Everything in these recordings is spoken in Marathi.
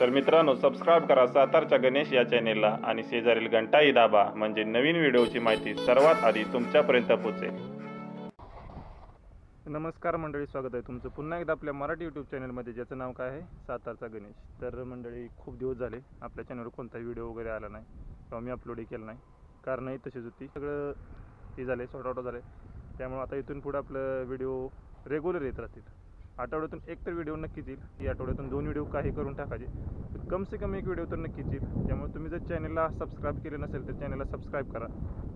तर मित्रांनो सबस्क्राईब करा सातारच्या गणेश या चॅनेलला आणि शेजारील घंटाही दाबा म्हणजे नवीन व्हिडिओची माहिती सर्वात आधी तुमच्यापर्यंत पोहोचेल. नमस्कार मंडळी स्वागत आहे तुमचं पुन्हा एकदा आपल्या मराठी यूट्यूब चॅनलमध्ये ज्याचं नाव काय आहे? सातारचा गणेश. तर मंडळी खूप दिवस झाले आपल्या चॅनलवर कोणताही व्हिडिओ वगैरे आला नाही किंवा मी अपलोडही केला नाही. कारणही तशीच होती. सगळं ते झाले सॉर्ट आउट झाले. त्यामुळं आता इथून पुढं आपलं व्हिडिओ रेग्युलर येत राहतील. आठवड्यातून एक तर व्हिडिओ नक्कीच येईल. की आठवड्यातून दोन व्हिडिओ काही करून टाकायचे. कम से कम एक व्हिडिओ तर नक्कीच येईल. त्यामुळे तुम्ही जर चॅनलला सबस्क्राईब केले नसेल तर चॅनलला सबस्क्राईब करा.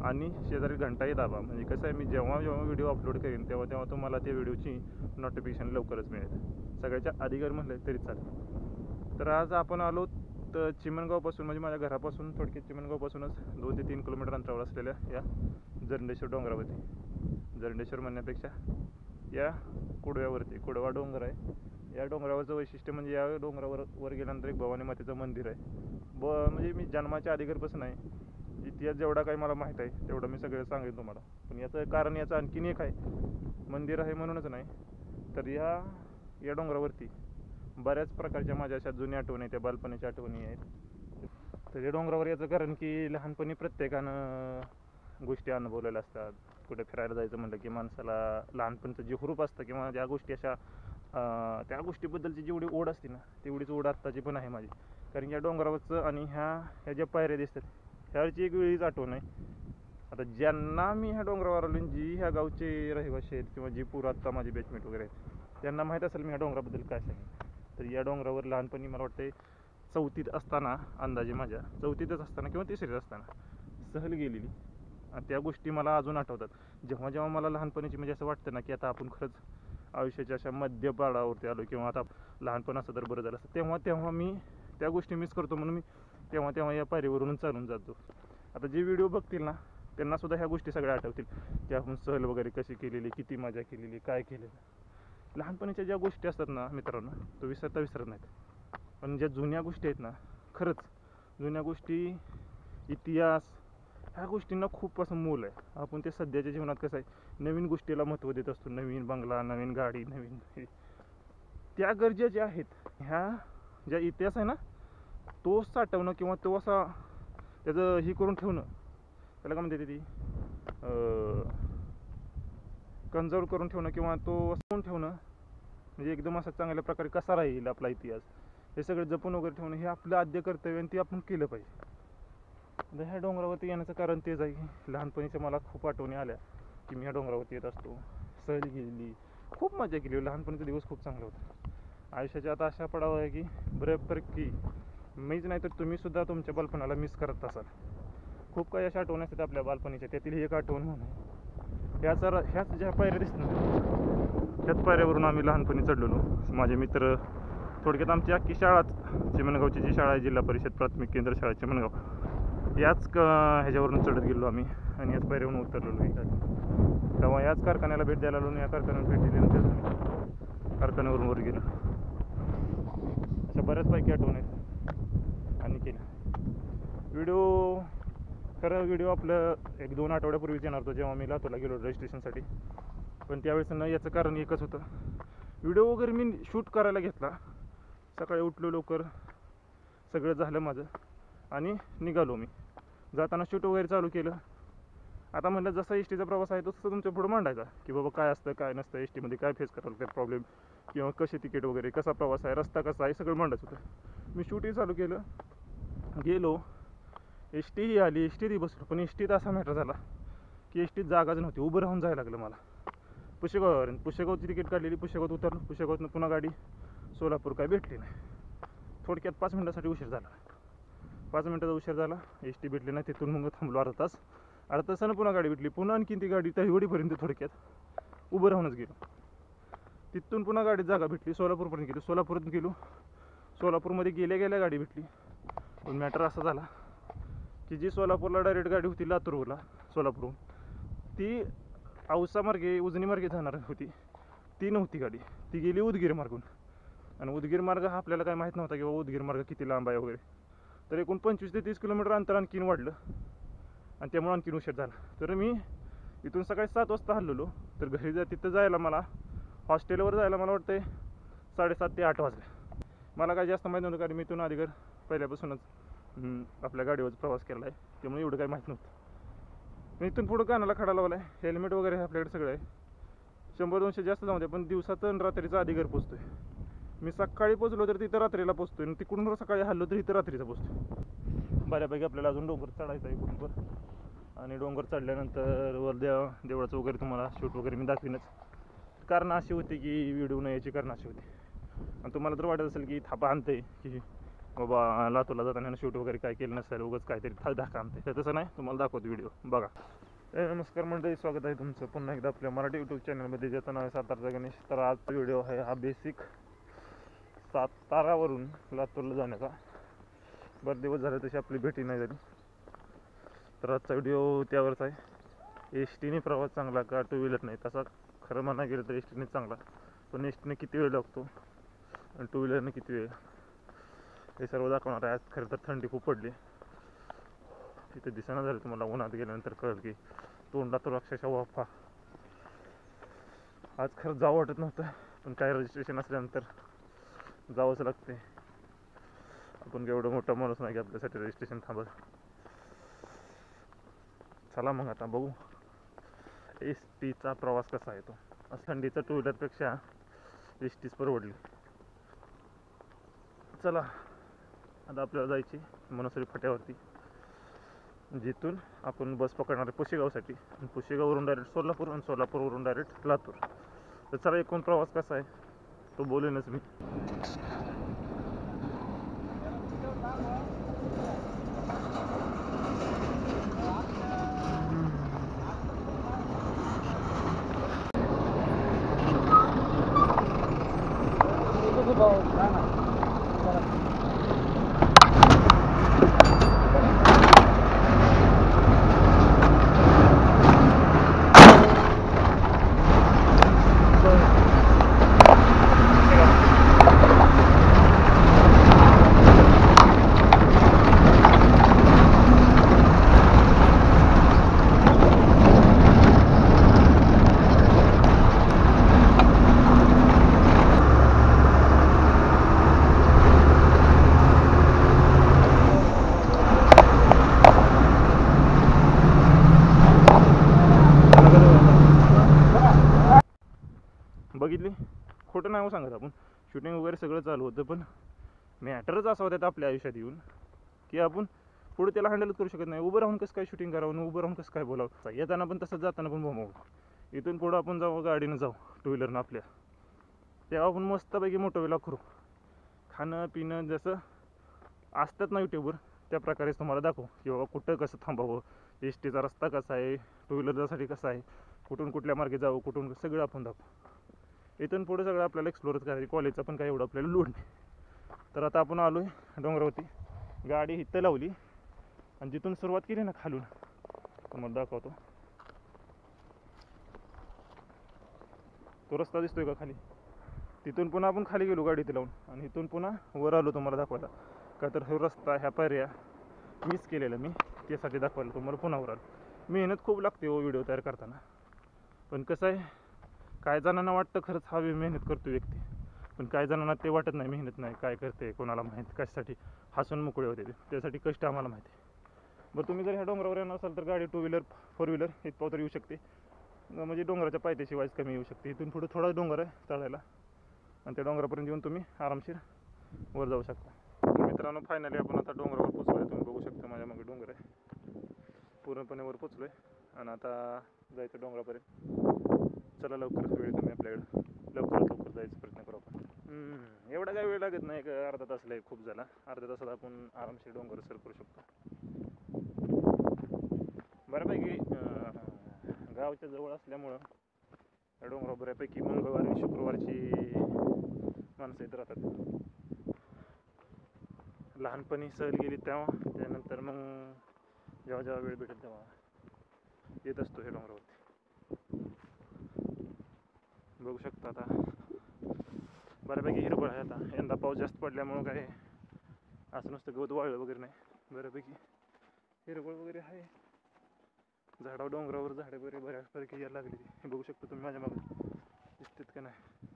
आणि शेजारी घंटाही दाबा. म्हणजे कसं आहे मी जेव्हा जेव्हा व्हिडिओ अपलोड करेन तेव्हा तेव्हा तुम्हाला त्या व्हिडिओची नोटिफिकेशन लवकरच मिळेल. सगळ्याच्या अधिकार म्हटलं तरी चालेल. तर आज आपण आलो तर चिमणगावपासून म्हणजे माझ्या घरापासून थोडक्यात चिमणगावपासूनच दोन ते तीन किलोमीटर अंतरावर असलेल्या या जरंडेश्वर डोंगरावरती. जरंडेश्वर म्हणण्यापेक्षा या कुडव्यावरती कुडवा डोंगर आहे. या डोंगरावरचं वैशिष्ट्य म्हणजे या डोंगरावर वर गेल्यानंतर एक भवानी मातेचं मंदिर आहे. ब म्हणजे मी जन्माच्या अधिकारपासून आहे. इतिहास जेवढा काही मला माहीत आहे तेवढं मी सगळं सांगेन तुम्हाला. पण याचं कारण याचं आणखीन एक आहे. मंदिर आहे म्हणूनच नाही तर या या डोंगरावरती बऱ्याच प्रकारच्या माझ्या अशा जुन्या आठवणी त्या बालपणीच्या आठवणी आहेत. तर या डोंगरावर याचं कारण की लहानपणी प्रत्येकानं गोष्टी अनुभवलेल्या असतात. कुठे फिरायला जायचं म्हटलं की माणसाला लहानपणचं जे हुरूप असतं किंवा ज्या गोष्टी अशा त्या गोष्टीबद्दलची जेवढी ओढ असते ना तेवढीच ओढ आत्ताची पण आहे माझी. कारण या डोंगरावरचं आणि ह्या ह्या ज्या पायऱ्या दिसतात ह्याची एक वेळीच आठवण आहे. आता ज्यांना मी ह्या डोंगरावर आलो जी ह्या गावचे रहिवासी आहेत किंवा जी पूर आत्ता माझी बॅचमेट वगैरे आहेत त्यांना माहीत असेल मी ह्या डोंगराबद्दल काय सांगेन. तर या डोंगरावर लहानपणी मला वाटते चौथीत असताना अंदाजे माझ्या चौथीतच असताना किंवा तिसरीत असताना सहल गेलेली. आणि त्या गोष्टी मला अजून आठवतात. जेव्हा जेव्हा मला लहानपणीची म्हणजे असं वाटतं ना की आता आपण खरंच आयुष्याच्या अशा मध्यपाडावरती आलो किंवा आता लहानपण असं तर बरं झालं असतं. तेव्हा तेव्हा मी त्या गोष्टी मिस करतो म्हणून मी तेव्हा तेव्हा या पायरीवरून चालून जातो. आता जे व्हिडिओ बघतील ना त्यांना सुद्धा ह्या गोष्टी सगळ्या आठवतील. की आपण सहल वगैरे कशी केलेली किती मजा केलेली काय केलेलं. लहानपणीच्या ज्या गोष्टी असतात ना मित्रांनो तो विसरता विसरत नाहीत. पण ज्या जुन्या गोष्टी आहेत ना खरंच जुन्या गोष्टी इतिहास ह्या गोष्टींना खूप असं मोल आहे. आपण ते सध्याच्या जीवनात कसं आहे नवीन गोष्टीला महत्त्व देत असतो. नवीन बंगला नवीन गाडी नवीन त्या गरजा गरजेच्या आहेत ह्या ज्या इतिहास आहे ना तो साठवणं किंवा तो असा त्याचं ही करून ठेवणं त्याला काय म्हणते ती? कन्झर्व करून ठेवणं किंवा तो असं करून ठेवणं म्हणजे एकदम असा चांगल्या प्रकारे कसा राहील आपला इतिहास हे सगळं जपून वगैरे ठेवणं हे आपलं आद्य कर्तव्य आणि ते आपण केलं पाहिजे. आता ह्या डोंगरावरती येण्याचं कारण तेच आहे की लहानपणीच्या मला खूप आठवणी आल्या की मी ह्या डोंगरावरती येत असतो सहल गेलेली खूप मजा केली. लहानपणीचा दिवस खूप चांगला होता. आयुष्याच्या आता अशा पडावं आहे की बऱ्यापैकी मीच नाही तर तुम्हीसुद्धा तुमच्या बालपणाला मिस करत असाल. खूप काही अशा आठवणी असतात आपल्या बालपणीच्या. त्यातील ही एक आठवण म्हणून ह्याचा र- ह्याच ज्या पायऱ्या दिसतात ना, त्याच पायऱ्यावरून आम्ही लहानपणी चढलेलो माझे मित्र थोडक्यात आमची अख्खी शाळाच चिमणगावची जी शाळा आहे जिल्हा परिषद प्राथमिक केंद्र शाळा चिमणगाव. याच क ह्याच्यावरून चढत गेलो आम्ही आणि याच पायऱ्यावरून उतरलेलो एका तेव्हा याच कारखान्याला भेट द्यायला आलो या कारखान्याला भेट दिल्यानंतर आम्ही कारखान्यावरून वर गेलो. अशा बऱ्याचपैकी आठवण आहेत. आणि केलं व्हिडिओ खरं व्हिडिओ आपलं एक दोन आठवड्यापूर्वीच येणार होतो जेव्हा मी लातूरला गेलो रजिस्ट्रेशनसाठी पण त्यावेळेस न याचं कारण एकच होतं. व्हिडिओ वगैरे मी शूट करायला घेतला. सकाळी उठलो लवकर. सगळं झालं माझं. आणि निघालो मी. जाताना शूट वगैरे चालू केलं. आता म्हणलं जसा एस टीचा प्रवास आहे तसं तुमच्या पुढं मांडायचा. की बाबा काय असतं काय नसतं एस टीमध्ये काय फेस करावं लागतं प्रॉब्लेम किंवा कसे तिकीट वगैरे कसा प्रवास आहे रस्ता कसा आहे सगळं मांडायचं होतं. मी शूटही चालू केलं. गेलो. एस टीही आली. एस टीतही बसलो. पण एस टीत असा मॅटर झाला की एस टीत जागाच नव्हती. उभं राहून जायला लागलं मला. पुशेगाववरून. पुशेगावची तिकीट काढलेली. पुशेगावात उतरलो. पुशेगावातनं पुन्हा गाडी सोलापूर काय भेटली नाही. थोडक्यात पाच मिनटासाठी उशीर झाला. पाच मिनटाचा उशीर झाला. एस टी भेटली नाही तिथून मग थांबलो अर्धा तास. अर्धा तासानं पुन्हा गाडी भेटली. पुन्हा आणखीन ती गाडी त्या हिवडीपर्यंत थोडक्यात उभं राहूनच गेलो. तिथून पुन्हा गाडीत जागा भेटली. सोलापूरपर्यंत गेलो. सोलापूरात गेलो. सोलापूरमध्ये गेल्या गेल्या गाडी भेटली. पण मॅटर असा झाला की जी सोलापूरला डायरेक्ट गाडी होती लातूरला सोलापूरहून ती औसा मार्गे उजनी मार्गे जाणार होती. ती नव्हती गाडी. ती गेली उदगीर मार्गून. आणि उदगीर मार्ग हा आपल्याला काय माहीत नव्हता की बाबा उदगीर मार्ग किती लांब आहे वगैरे. तर एकूण पंचवीस ते तीस किलोमीटर अंतर आणखीन वाढलं. आणि त्यामुळे आणखीन उशीर झाला. तर मी इथून सकाळी सात वाजता हल्लेलो तर घरी जा तिथं जायला मला हॉस्टेलवर जायला मला वाटतंय साडेसात ते आठ वाजले. मला काय जास्त माहीत नव्हतं कारण मी इथून अलीकडे पहिल्यापासूनच आपल्या गाडीवर प्रवास केला आहे. त्यामुळे एवढं काही माहीत नव्हतं. मी इथून पुढं कानाला खडा लावला आहे. हेल्मेट वगैरे आपल्याकडे सगळं आहे. शंभर दोनशे जास्त जाऊ दे पण दिवसाचं आणि रात्रीचं आधी घर मी सकाळी पोचलो तर तिथं रात्रीला पोचतोय. आणि तिकडून सकाळी हल्लो तर इथं रात्रीचा पोचतोय. बऱ्यापैकी आपल्याला अजून डोंगर चढायचं आहे इकडून पण. आणि डोंगर चढल्यानंतर वर देव देवळाचं वगैरे तुम्हाला शूट वगैरे मी दाखवीनच. कारण अशी होती की व्हिडिओ न यायची कारण अशी होती. आणि तुम्हाला तर वाटत असेल की थापा आणते की बाबा लातूरला जाताना शूट वगैरे काय केलं नसेल उगाच काहीतरी था धाका आणते तर तसं नाही तुम्हाला दाखवतो व्हिडिओ. बघा. नमस्कार मंडळी स्वागत आहे तुमचं पुन्हा एकदा आपल्या मराठी यूट्यूब चॅनलमध्ये ज्याचं नाव आहे सातारचा गणेश. तर आजचा व्हिडिओ आहे हा बेसिक सातारावरून लातूरला जाण्याचा. बर दिवस झाले तशी आपली भेटी नाही झाली. तर आजचा व्हिडिओ त्यावरच आहे. एस टीने प्रवास चांगला का टू व्हीलर नाही? तसा खरं म्हणा गेलं तर एस टीने चांगला. पण एस टीने किती वेळ लागतो? आणि टू व्हीलरने किती वेळ? हे सर्व दाखवणार आहे. आज खरं तर थंडी खूप पडली. तिथे दिसेना झालं तुम्हाला उन्हात गेल्यानंतर कळलं की तोंडला तर अक्षरशः वाफा. आज खरं जावं वाटत नव्हतं पण काय रजिस्ट्रेशन असल्यानंतर जावंच लागते आपण काय एवढं मोठा माणूस नाही की आपल्यासाठी रजिस्ट्रेशन थांबत चला मग आता बघू. एस टीचा प्रवास कसा आहे तो? थंडीचा टू व्हीलरपेक्षा एस टीच परवडली. चला आता आपल्याला जायची मनसरी फाट्यावरती. जिथून आपण बस पकडणार आहे पुशेगावसाठी. पुशेगाववरून डायरेक्ट सोलापूर आणि सोलापूरवरून डायरेक्ट लातूर. तर चला एकूण प्रवास कसा आहे? तो बोलेनच मी. बघितली नाही हो सांगत आपण. शूटिंग वगैरे सगळं चालू होतं पण मॅटरच असा होता आपल्या आयुष्यात येऊन की आपण पुढे त्याला हँडलच करू शकत नाही. उभं राहून कसं काय शूटिंग करावं आणि उभं राहून कसं काय बोलावं? येताना पण तसंच जाताना पण बोंबावं. इथून पुढं आपण जाऊ गाडीनं जाऊ टू व्हीलरनं आपल्या. तेव्हा आपण मस्तपैकी मोठं वेळा करू. खाणं पिणं जसं असतात ना युट्यूबवर त्या प्रकारेच तुम्हाला दाखवू की बाबा कुठं कसं थांबावं एस टीचा रस्ता कसा आहे टू व्हीलरसाठी कसा आहे कुठून कुठल्या मार्गे जावं कुठून सगळं आपण दाखवू. इथून पुढे सगळं आपल्याला एक्सप्लोरच करायचं कॉलेजचा पण काही एवढं आपल्याला लोड नाही. तर आता आपण आलो आहे डोंगरावरती. गाडी इथं लावली आणि जिथून सुरुवात केली ना खालून. तुम्हाला दाखवतो. तो रस्ता दिसतोय का खाली? तिथून पुन्हा आपण खाली गेलो गाडी इथे लावून. आणि इथून पुन्हा वर आलो तुम्हाला दाखवायला. का तर हा रस्ता ह्या पर्या मिस केलेला मी. त्यासाठी दाखवायला तुम्हाला पुन्हा वर आलो. मेहनत खूप लागते हो व्हिडिओ तयार करताना. पण कसं आहे काय जणांना वाटतं खरंच हा मेहनत करतो व्यक्ती. पण काही जणांना ते वाटत नाही मेहनत नाही काय करते कोणाला माहीत कशासाठी हसून मोकळे होते ते. त्यासाठी कष्ट आम्हाला माहिती आहे. बरं तुम्ही जर ह्या डोंगरावर येणार असाल तर गाडी टू व्हीलर फोर व्हीलर इथपाव तर येऊ शकते. म्हणजे डोंगराच्या पायथ्याशिवायच कमी येऊ शकते. इथून पुढे थोडा डोंगर आहे चढायला. आणि त्या डोंगरापर्यंत येऊन तुम्ही आरामशीर वर जाऊ शकता. मित्रांनो फायनली आपण आता डोंगरावर पोचलो आहे तुम्ही बघू शकता माझ्या मागे डोंगर आहे. पूर्णपणे वर पोचलो आहे आणि आता जायचं डोंगरापर्यंत. चला लवकर वेळ कमी आपल्याकडं. लवकरात लवकर जायचा प्रयत्न करू आपण. एवढा काय वेळ लागत नाही एक अर्धा तास लय खूप झाला. अर्ध्या तासात आपण आरामशीर डोंगर सर करू शकतो. बऱ्यापैकी गावच्या जवळ असल्यामुळं या डोंगरावर बऱ्यापैकी मंगळवार आणि शुक्रवारची माणसं येत राहतात. लहानपणी सहल गेली तेव्हा त्यानंतर मग जेव्हा जेव्हा वेळ भेटेल तेव्हा येत असतो हे डोंगरावरती. बघू शकता आता. बऱ्यापैकी हिरवळ आहे आता. यंदा पाऊस जास्त पडल्यामुळं काय असं नुसतं गवत वाळलं वगैरे नाही. बऱ्यापैकी हिरवळ वगैरे आहे. झाडावर डोंगरावर झाडे वगैरे बऱ्यापैकी यायला लागली. हे बघू शकता तुम्ही माझ्या मागे. दिसतेत का नाही?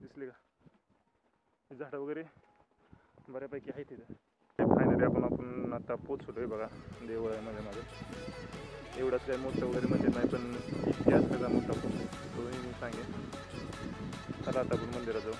दिसले का? झाडं वगैरे बऱ्यापैकी आहे तिथं फायनली आपण आपण आता पोचलोय बघा देवळ आहे माझ्या मागे. एवढाच काही मोठं वगैरे मंदिर नाही पण इतिहास त्याचा मोठा खूप तोही मी सांगेन. चला आता आपण मंदिरात जाऊ.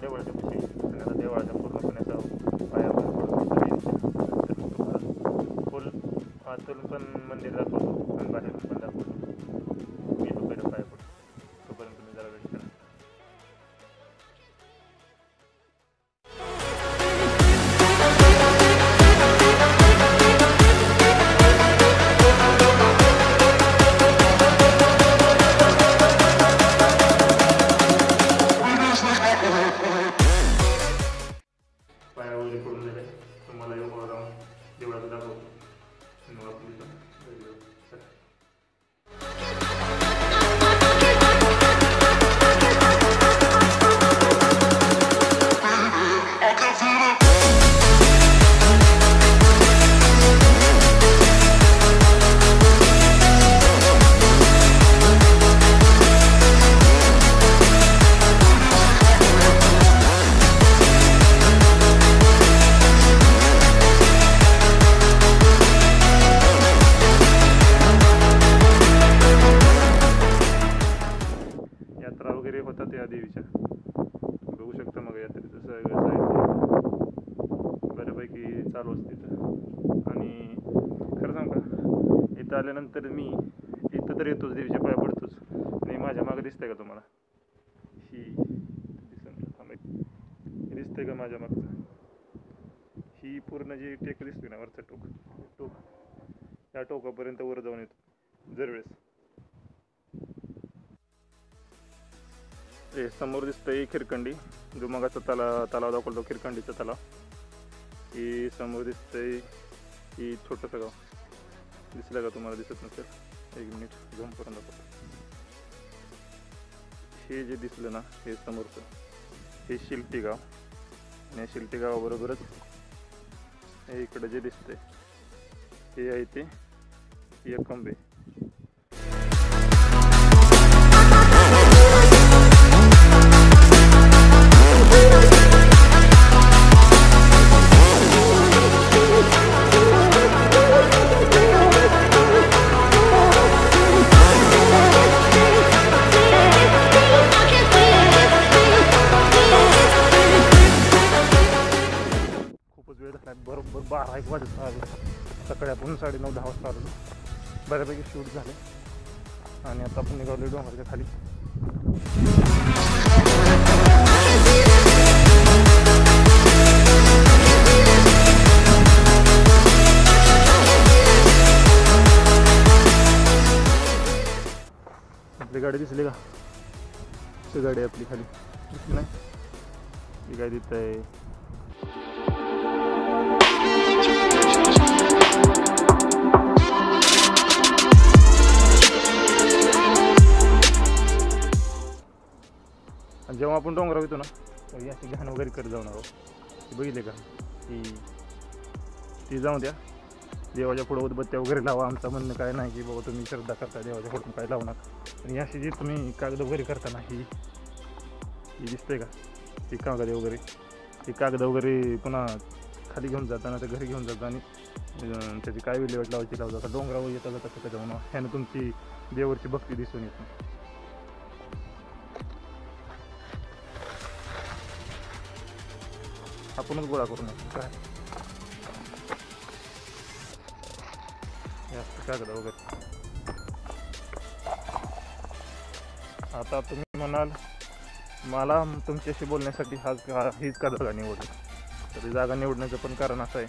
देवळाच्या कुशी आणि आता देवळाच्या पूर्णपणे असं पायावर पडून तुम्हाला फुल आतून पण मंदिर दाखवतो आणि बाहेरून पण दाखवतो. येतोच देवीच्या पाया पडतोच. आणि माझ्या मागं दिसतंय का तुम्हाला? ही दिसन. दिसतंय का माझ्या मागचं? ही पूर्ण जी टेक दिसते ना वरचं टोक टोक. या टोकापर्यंत वर जाऊन येतो. दरवेळेस. हे समोर दिसतंय खिरकंडी जो मगाचा तला तलाव दाखवतो खिरकंडीचा तलाव. ही समोर दिसतंय ही छोटंसं गाव. दिसलं का तुम्हाला? दिसत नसेल? एक मिनिट झूम करून दाखवतो. हे जे दिसलं ना हे समोरचं हे शिल्टी गाव. आणि या शिल्टी गावाबरोबरच हे इकडं जे दिसतंय हे आहे ते एकंबे वेळ झाला. बरोबर बारा एक वाजता आले. सकाळी आपण साडे नऊ दहा वाजता आलो. बऱ्यापैकी शूट झाले. आणि आता आपण निघालो डोंगराच्या खाली. आपली गाडी दिसली का? ती गाडी आहे आपली खाली. दिसली नाही? ती काय देत आहे. आपण डोंगरावर येतो ना तर अशी घाण वगैरे करत जाऊ आहोत. बघितले का? ती ती जाऊ द्या. देवाच्या पुढं उदबत्त्या वगैरे लावा. आमचं म्हणणं काय नाही की बाबा तुम्ही श्रद्धा करता देवाच्या पुढं काय लावू नका आणि अशी जी तुम्ही कागद वगैरे करता ना ही ही दिसते का? ती कागद वगैरे. ती कागद वगैरे पुन्हा खाली घेऊन जाताना ते घरी घेऊन जाता आणि त्याची काय विल्हेवाट लावायची लावता डोंगरावर येता जाता कसं जाऊन ह्यानं तुमची देवावरची भक्ती दिसून येते. आपणच गोळा करू नका. काय? कागद वगैरे. आता तुम्ही म्हणाल मला तुमच्याशी बोलण्यासाठी हा हीच का जागा निवडली? तर जागा निवडण्याचं पण कारण असं आहे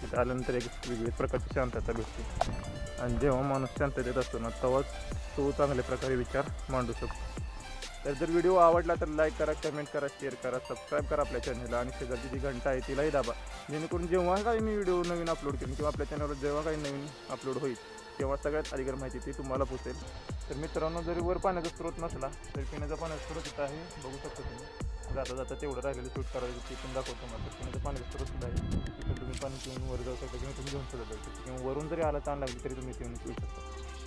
तिथं आल्यानंतर एक वेगळी प्रकारची शांतता भेटते. आणि जेव्हा माणूस शांततेत असतो ना तेव्हाच तो चांगल्या प्रकारे विचार मांडू शकतो. तर जर व्हिडिओ आवडला तर लाईक करा कमेंट करा शेअर करा सबस्क्राईब करा आपल्या चॅनलला आणि शेजारची जी घंटा आहे तिलाही दाबा. जेणेकरून जेव्हा काही मी व्हिडिओ नवीन अपलोड करेन किंवा आपल्या चॅनलवर जेव्हा काही नवीन अपलोड होईल तेव्हा सगळ्यात अधिकार माहिती ती तुम्हाला पोचेल. तर मित्रांनो जरी वर पाण्याचा स्रोत नसला तरी पिण्याचा पाण्याचा स्रोत इथं आहे. बघू शकता तुम्ही. जाता जाता तेवढं राहिलेलं शूट करायचं ते पण दाखवतो मला तर पाण्याचा स्रोत सुद्धा आहे. तिथं तुम्ही पाणी पिऊन वर जाऊ शकता किंवा तुम्ही घेऊन सुद्धा जाऊ शकता. किंवा वरून जरी आला ताण लागली तरी तुम्ही पिऊन पिऊ शकता.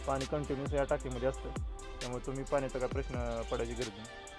पाणी कंटिन्यूस या टाकीमध्ये असतं. त्यामुळे तुम्ही पाण्याचा काय प्रश्न पडायची गरज नाही.